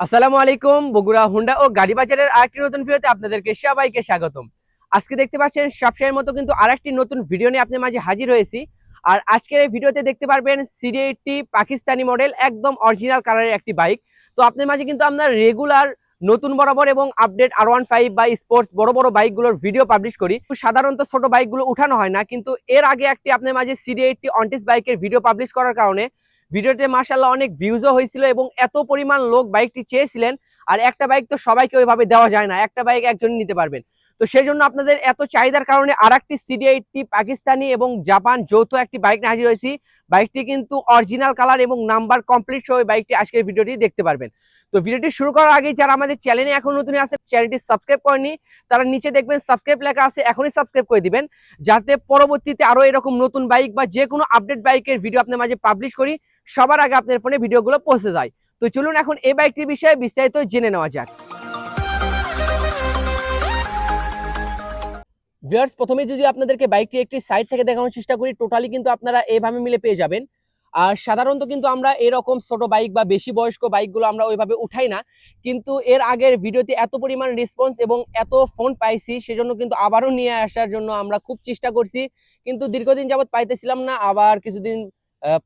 আসসালামু আলাইকুম, বগুড়া, হুন্ডা ও গাড়ি বাজারের আরেকটি নতুন ভিডিওতে আপনাদেরকে সবাইকে স্বাগতম। আজকে দেখতে পাচ্ছেন, সবসময়ের মতো কিন্তু আরেকটি নতুন ভিডিও নিয়ে আপনার মাঝে হাজির হয়েছি। আর আজকের এই ভিডিওতে দেখতে পারবেন এইটটি পাকিস্তানি মডেল একদম অরিজিনাল কালারের একটি বাইক তো আপনার মাঝে কিন্তু আমরা রেগুলার নতুন বরাবর এবং আপডেট আর ওয়ান ফাইভ বা স্পোর্টস বড় বড় বাইকগুলোর ভিডিও পাবলিশ করি। সাধারণত ছোট বাইকগুলো উঠানো হয় না, কিন্তু এর আগে একটি আপনার মাঝে এইটটি অনটিস বাইকের ভিডিও পাবলিশ করার কারণে ভিডিওতে মার্শাল্লাহ অনেক ভিউজও হয়েছিল এবং এত পরিমাণ লোক বাইকটি চেয়েছিলেন। আর একটা বাইক তো সবাইকে ওইভাবে দেওয়া যায় না, একটা বাইক একজন নিতে পারবেন। তো সেই জন্য আপনাদের এত চাহিদার কারণে আর একটি সিডি এইটটি পাকিস্তানি এবং জাপান যৌথ একটি বাইক নিয়ে হাজির হয়েছি। বাইকটি কিন্তু অরিজিনাল কালার এবং নাম্বার কমপ্লিট সহ বাইকটি আজকের ভিডিওটি দেখতে পারবেন। তো ভিডিওটি শুরু করার আগে যারা আমাদের চ্যানেলে এখন নতুন আছে চ্যানেলটি সাবস্ক্রাইব করেনি তারা নিচে দেখবেন সাবস্ক্রাইব লেখা আছে, এখনই সাবস্ক্রাইব করে দিবেন। যাতে পরবর্তীতে আরও এরকম নতুন বাইক বা যে কোনো আপডেট বাইকের ভিডিও আপনার মাঝে পাবলিশ করি। সবার আগে আপনার ফোনে ভিডিওগুলো পৌঁছে যায়। তো চলুন এখন এই বাইকটির বিষয়ে বিস্তারিত জেনে নেওয়া যাক। ভিউয়ার্স প্রথমে যদি আপনাদেরকে বাইকটি একটি সাইড থেকে দেখানোর চেষ্টা করি টোটালি কিন্তু আপনারা এইভাবে মিলে পেয়ে যাবেন। আর সাধারণত কিন্তু আমরা এরকম ছোট বাইক বা বেশি বয়স্ক বাইকগুলো আমরা ওইভাবে উঠাই না। কিন্তু এর আগের ভিডিওতে এত পরিমাণ রেসপন্স এবং এত ফোন পাইছি, সেজন্য কিন্তু আবারও নিয়ে আসার জন্য আমরা খুব চেষ্টা করছি। কিন্তু দীর্ঘদিন যাবৎ পাইতেছিলাম না, আবার কিছুদিন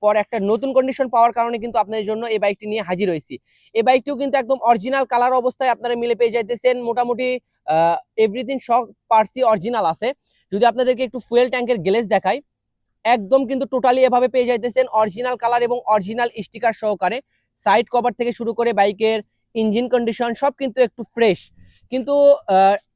পর একটা নতুন কন্ডিশন পাওয়ার কারণে কিন্তু আপনাদের জন্য এই বাইকটি নিয়ে হাজির হয়েছি। এই বাইকটিও কিন্তু একদম অরিজিনাল কালার অবস্থায় আপনারা মিলে পেয়ে যাইতেছেন। মোটামুটি এভরিথিং সব পার্সি অরিজিনাল আছে। যদি আপনাদেরকে একটু ফুয়েল ট্যাঙ্কের গ্লেজ দেখাই, একদম কিন্তু টোটালি এভাবে পেয়ে যাইতেছেন। অরিজিনাল কালার এবং অরিজিনাল স্টিকার সহকারে। সাইড কভার থেকে শুরু করে বাইকের ইঞ্জিন কন্ডিশন সব কিন্তু একটু ফ্রেশ কিন্তু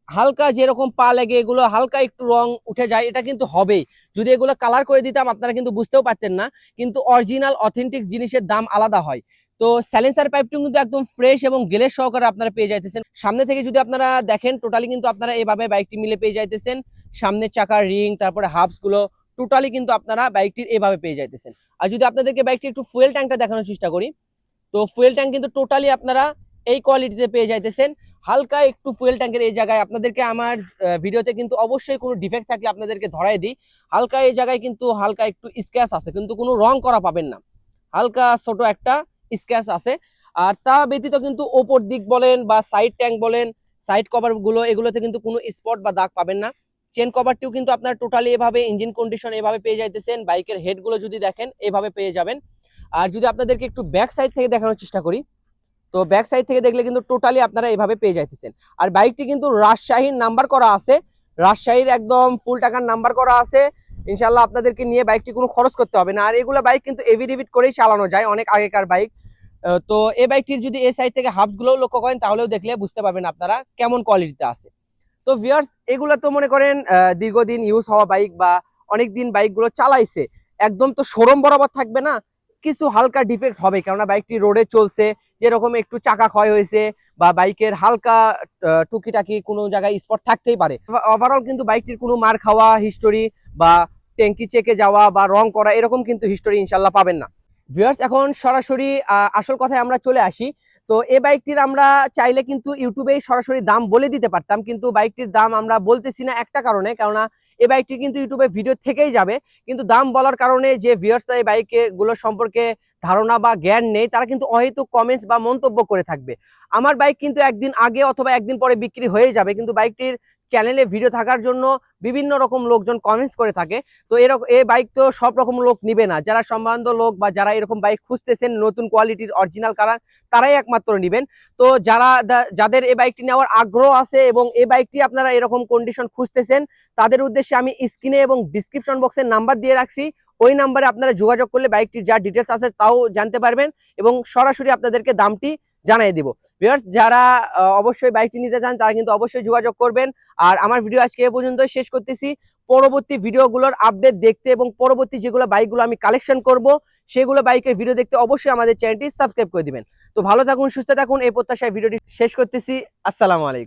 হালকা যেরকম পা লেগে এগুলো হালকা একটু রং উঠে যায়, এটা কিন্তু হবেই। যদি এগুলো কালার করে দিতাম, আপনারা কিন্তু বুঝতেও পারতেন না, কিন্তু অরিজিনাল অথেন্টিক জিনিসের দাম আলাদা হয়। তো স্যালেন্সার পাইপটি কিন্তু একদম ফ্রেশ এবং গেলের সহকারে আপনারা পেয়ে যাইতেছেন। সামনে থেকে যদি আপনারা দেখেন টোটালি কিন্তু আপনারা এভাবে বাইকটি মিলে পেয়ে যাইতেছেন। সামনের চাকার রিং তারপরে হাবসগুলো টোটালি কিন্তু আপনারা বাইকটির এভাবে পেয়ে যাইতেছেন। আর যদি আপনাদেরকে বাইকটি একটু ফুয়েল ট্যাঙ্কটা দেখানোর চেষ্টা করি, তো ফুয়েল ট্যাঙ্ক কিন্তু টোটালি আপনারা এই কোয়ালিটিতে পেয়ে যাইতেছেন। হালকা একটু ফুয়েল ট্যাঙ্কের এই জায়গায় আপনাদেরকে আমার ভিডিওতে কিন্তু অবশ্যই কোনো ডিফেক্ট থাকলে আপনাদেরকে ধরাই দিই। হালকা এই জায়গায় কিন্তু হালকা একটু স্ক্র্যাচ আছে, কিন্তু কোনো রং করা পাবেন না। হালকা ছোট একটা স্ক্র্যাচ আছে। আর তা ব্যতীত কিন্তু ওপর দিক বলেন বা সাইড ট্যাঙ্ক বলেন সাইড কভারগুলো, এগুলোতে কিন্তু কোনো স্পট বা দাগ পাবেন না। চেন কভারটিও কিন্তু আপনার টোটালি এভাবে ইঞ্জিন কন্ডিশন এভাবে পেয়ে যাইতেছেন। বাইকের হেডগুলো যদি দেখেন, এভাবে পেয়ে যাবেন। আর যদি আপনাদেরকে একটু ব্যাক সাইড থেকে দেখানোর চেষ্টা করি তো ব্যাক সাইড থেকে দেখলে কিন্তু টোটালি আপনারা এভাবে পেয়ে যাইতেছেন। আর বাইকটি কিন্তু রাজশাহীর নাম্বার করা আছে। রাজশাহীর একদম ফুল টাকার নাম্বার করা আছে। ইনশাল্লাহ আপনাদেরকে নিয়ে বাইকটি কোনো খরচ করতে হবে না। আর এগুলো বাইক কিন্তু এভিডেভিট করেই চালানো যায়, অনেক আগেকার বাইক তো এই বাইকটির যদি এই সাইড থেকে হাফস গুলোও লক্ষ্য করেন, তাহলেও দেখলে বুঝতে পারবেন আপনারা কেমন কোয়ালিটিতে আছে। তো ভিয়ার্স এগুলো তো মনে করেন দীর্ঘদিন ইউজ হওয়া বাইক বা অনেক দিন বাইকগুলো চালাইছে, একদম তো শোরুম বরাবর থাকবে না। কিছু হালকা ডিফেক্ট হবে, কেননা বাইকটি রোডে চলছে, যেরকম একটু চাকা ক্ষয় হয়েছে বা বাইকের হালকা টুকিটাকি কোনো জায়গায় স্পট থাকতেই পারে। ওভারঅল কিন্তু বাইকটির কোনো মার খাওয়া হিস্টোরি বা ট্যাঙ্কি চেকে যাওয়া বা রং করা এরকম কিন্তু হিস্টোরি ইনশাল্লাহ পাবেন না। ভিউয়ার্স এখন সরাসরি আসল কথায় আমরা চলে আসি। তো এই বাইকটির আমরা চাইলে কিন্তু ইউটিউবেই সরাসরি দাম বলে দিতে পারতাম, কিন্তু বাইকটির দাম আমরা বলতেছি না একটা কারণে, কেননা এই বাইকটি কিন্তু ইউটিউবে ভিডিও থেকেই যাবে। কিন্তু দাম বলার কারণে যে ভিউয়ার্স এই বাইকে গুলো সম্পর্কে ধারণা বা জ্ঞান নেই, তারা কিন্তু অহেতুক কমেন্টস বা মন্তব্য করে থাকবে। আমার বাইক কিন্তু একদিন আগে অথবা একদিন পরে বিক্রি হয়ে যাবে, কিন্তু বাইকটির চ্যানেলে ভিডিও থাকার জন্য বিভিন্ন রকম লোকজন কমেন্টস করে থাকে। তো এরকম এই বাইক তো সব রকম লোক নিবে না। যারা সম্বন্ধ লোক বা যারা এরকম বাইক খুঁজতেছেন, নতুন কোয়ালিটির অরিজিনাল কালার, তারাই একমাত্র নিবেন। তো যারা যাদের এই বাইকটি নেওয়ার আগ্রহ আছে এবং এই বাইকটি আপনারা এরকম কন্ডিশন খুঁজতেছেন, তাদের উদ্দেশ্যে আমি স্ক্রিনে এবং ডিসক্রিপশন বক্সের নাম্বার দিয়ে রাখছি। ওই নাম্বারে আপনারা যোগাযোগ করলে বাইকটির যা ডিটেলস আছে তাও জানতে পারবেন এবং সরাসরি আপনাদেরকে দামটি জানিয়ে দিব। ভিউয়ার্স যারা অবশ্যই বাইকটি নিতে চান, তারা কিন্তু অবশ্যই যোগাযোগ করবেন। আর আমার ভিডিও আজকে এ পর্যন্ত শেষ করতেছি। পরবর্তী ভিডিওগুলোর আপডেট দেখতে এবং পরবর্তী যেগুলো বাইকগুলো আমি কালেকশন করব, সেগুলো বাইকের ভিডিও দেখতে অবশ্যই আমাদের চ্যানেলটি সাবস্ক্রাইব করে দিবেন। তো ভালো থাকুন, সুস্থ থাকুন, এই প্রত্যাশায় ভিডিওটি শেষ করতেছি। আসসালামু আলাইকুম।